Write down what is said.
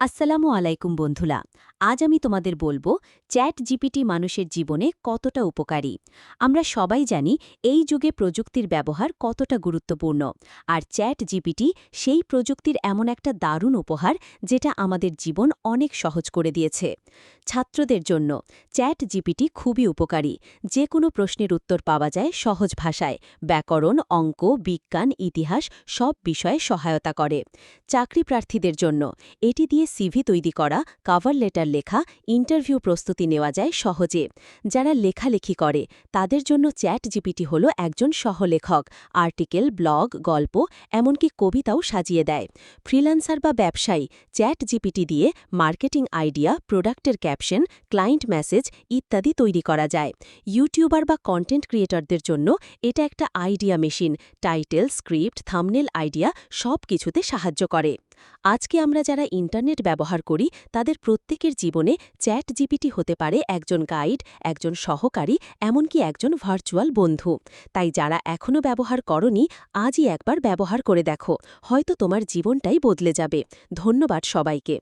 আসসালামু আলাইকুম বন্ধুরা। আজ আমি তোমাদের বলব চ্যাট জিপিটি মানুষের জীবনে কতটা উপকারী। আমরা সবাই জানি এই যুগে প্রযুক্তির ব্যবহার কতটা গুরুত্বপূর্ণ, আর চ্যাট জিপিটি সেই প্রযুক্তির এমন একটা দারুণ উপহার যেটা আমাদের জীবন অনেক সহজ করে দিয়েছে। ছাত্রদের জন্য চ্যাট জিপিটি খুবই উপকারী। যে কোনো প্রশ্নের উত্তর পাওয়া যায় সহজ ভাষায়। ব্যাকরণ, অঙ্ক, বিজ্ঞান, ইতিহাস সব বিষয়ে সহায়তা করে। চাকরি প্রার্থীদের জন্য এটি দিয়ে সিভি তৈরি করা কাভার লেটার লেখা ইন্টারভিউ প্রস্তুতি নেওয়া যায় সহজে। যারা লেখালেখি করে, তাদের জন্য চ্যাট জিপিটি হল একজন সহলেখক, আর্টিকেল, ব্লগ, গল্প, এমনকি কবিতাও সাজিয়ে দেয়। ফ্রিল্যান্সার বা ব্যবসায়ী চ্যাট জিপিটি দিয়ে মার্কেটিং আইডিয়া, প্রোডাক্টের ক্যাপশন, ক্লায়েন্ট মেসেজ ইত্যাদি তৈরি করা যায়। ইউটিউবার বা কন্টেন্ট ক্রিয়েটরদের জন্য এটা একটা idea machine. Title, script, thumbnail idea সব কিছুতে সাহায্য করে। আজকে আমরা যারা ইন্টারনেট ব্যবহার করি, তাদের প্রত্যেকের জীবনে চ্যাট জিপিটি হতে পারে, একজন গাইড, একজন সহকারী, এমনকি একজন ভার্চুয়াল বন্ধু। তাই যারা এখনও ব্যবহার করনি, আজই একবার ব্যবহার করে দেখো। হয়তো তোমার জীবনটাই বদলে যাবে। ধন্যবাদ সবাইকে।